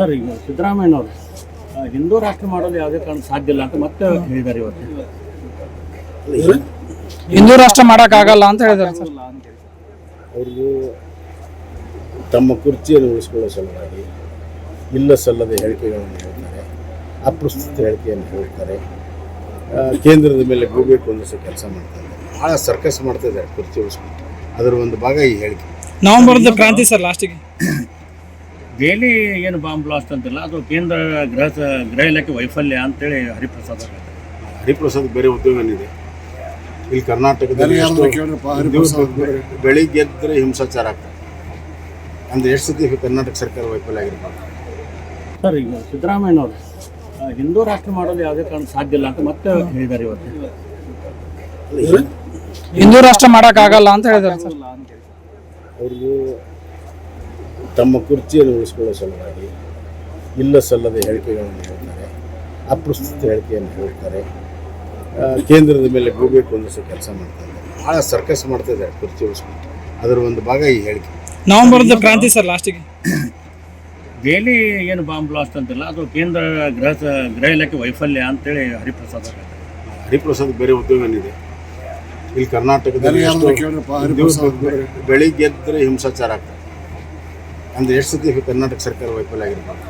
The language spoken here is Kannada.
ಸರ್ ಈಗ ಸಿದ್ದರಾಮಯ್ಯನವರು ಅವರು ಹಿಂದೂ ರಾಷ್ಟ್ರ ಮಾಡೋದು ಯಾವುದೇ ಕಾರಣ ಸಾಧ್ಯ ಇಲ್ಲ ಅಂತ ಮತ್ತೆ ಹೇಳಿದ್ದಾರೆ ಇವತ್ತು. ಹಿಂದೂ ರಾಷ್ಟ್ರ ಆಗಲ್ಲ ಅಂತ ಹೇಳಿದ್ದಾರೆ ಸರ್. ಅವ್ರಿಗೂ ತಮ್ಮ ಕುರ್ಚಿಯನ್ನು ಉಳಿಸ್ಕೊಳ್ಳೋ ಸಲುವಾಗಿ ಇಲ್ಲ ಸಲ್ಲದ ಹೇಳಿಕೆಗಳನ್ನು ಹೇಳ್ತಾರೆ ಅಪ್ರಸ್ತುತ ಹೇಳಿಕೆಯನ್ನು ಹೇಳ್ತಾರೆ. ಕೇಂದ್ರದ ಮೇಲೆ ಗೂಬೆ ಹೊಂದಿಸೋ ಕೆಲಸ ಮಾಡ್ತಾರೆ. ಭಾಳ ಸರ್ಕಸ್ ಮಾಡ್ತಾ ಇದ್ದಾರೆ ಕುರ್ಚಿ ಉಳಿಸ್ಕೊಂಡು. ಅದರ ಒಂದು ಭಾಗ ಈ ಹೇಳಿಕೆ. ನವೆಂಬರ್ದ ಕ್ರಾಂತಿ ಸರ್ ಲಾಸ್ಟಿಗೆ ದೆಹಲಿ ಏನು ಬಾಂಬ್ ಬ್ಲಾಸ್ಟ್ ಅಂತಿಲ್ಲ ಅದು ಕೇಂದ್ರ ಗೃಹ ಗೃಹ ಇಲಾಖೆ ವೈಫಲ್ಯ ಅಂತೇಳಿ ಹರಿಪ್ರಸಾದ್ ಅವರು ಹರಿಪ್ರಸಾದ್ ಬೇರೆ ಉದ್ಯೋಗ ಏನಿದೆ ಇಲ್ಲಿ ಕರ್ನಾಟಕದಲ್ಲಿ ಎಷ್ಟೋ ಬೆಳಿಗ್ಗೆ ಎದ್ದರೆ ಹಿಂಸಾಚಾರ ಆಗ್ತದೆ. ಅಂದರೆ ಎಷ್ಟು ಸತಿ ಕರ್ನಾಟಕ ಸರ್ಕಾರ ವೈಫಲ್ಯ ಆಗಿರ್ಬೋದು? ಸರ್ ಈಗ ಸಿದ್ದರಾಮಯ್ಯನವರು ಹಿಂದೂ ರಾಷ್ಟ್ರ ಮಾಡೋದು ಯಾವುದೇ ಕಾರಣ ಸಾಧ್ಯ ಇಲ್ಲ ಅಂತ ಮತ್ತೆ ಹೇಳಿದ್ದಾರೆ ಇವತ್ತು. ಹಿಂದೂ ರಾಷ್ಟ್ರ ಮಾಡೋಕ್ಕಾಗಲ್ಲ ಅಂತ ಹೇಳಿದ್ದಾರೆ ಸರ್. ಅವ್ರಿಗೂ ತಮ್ಮ ಕುರ್ಚಿಯನ್ನು ಉಳಿಸ್ಕೊಳ್ಳೋ ಸಲುವಾಗಿ ಇಲ್ಲ ಸಲ್ಲದ ಹೇಳಿಕೆಗಳನ್ನು ಹೇಳ್ತಾರೆ ಅಪ್ರಸ್ತುತ ಹೇಳಿಕೆಯನ್ನು ಹೇಳ್ತಾರೆ. ಕೇಂದ್ರದ ಮೇಲೆ ಗೂಬೆ ಅನ್ನಿಸೋ ಕೆಲಸ ಮಾಡ್ತಾರೆ ಭಾಳ ಸರ್ಕಸ್ ಮಾಡ್ತಾ ಇದ್ದಾರೆ ಕುರ್ಚಿ ಉಳಿಸ್ಕೊಂಡು ಅದರ ಒಂದು ಭಾಗ ಈ ಹೇಳಿಕೆ. ನವೆಂಬರ್ದ ಕ್ರಾಂತಿ ಸರ್ ಲಾಸ್ಟಿಗೆ ದೆಹಲಿ ಏನು ಬಾಂಬ್ ಬ್ಲಾಸ್ಟ್ ಅಂತಿಲ್ಲ ಅದು ಕೇಂದ್ರ ಗೃಹ ಗೃಹ ಇಲಾಖೆ ವೈಫಲ್ಯ ಅಂತೇಳಿ ಹರಿಪ್ರಸಾದ್ ಹರಿಪ್ರಸಾದ್ ಬೇರೆ ಉದ್ಯೋಗ ಏನಿದೆ? ಇಲ್ಲಿ ಕರ್ನಾಟಕದಲ್ಲಿ ಬೆಳಿಗ್ಗೆ ಎದ್ದರೆ ಹಿಂಸಾಚಾರ ಆಗ್ತದೆ. ಅಂದ್ರೆ ಎಷ್ಟು ಸತಿ ಕರ್ನಾಟಕ ಸರ್ಕಾರ ವೈಫಲ್ಯ ಆಗಿರ್ಬೋದು.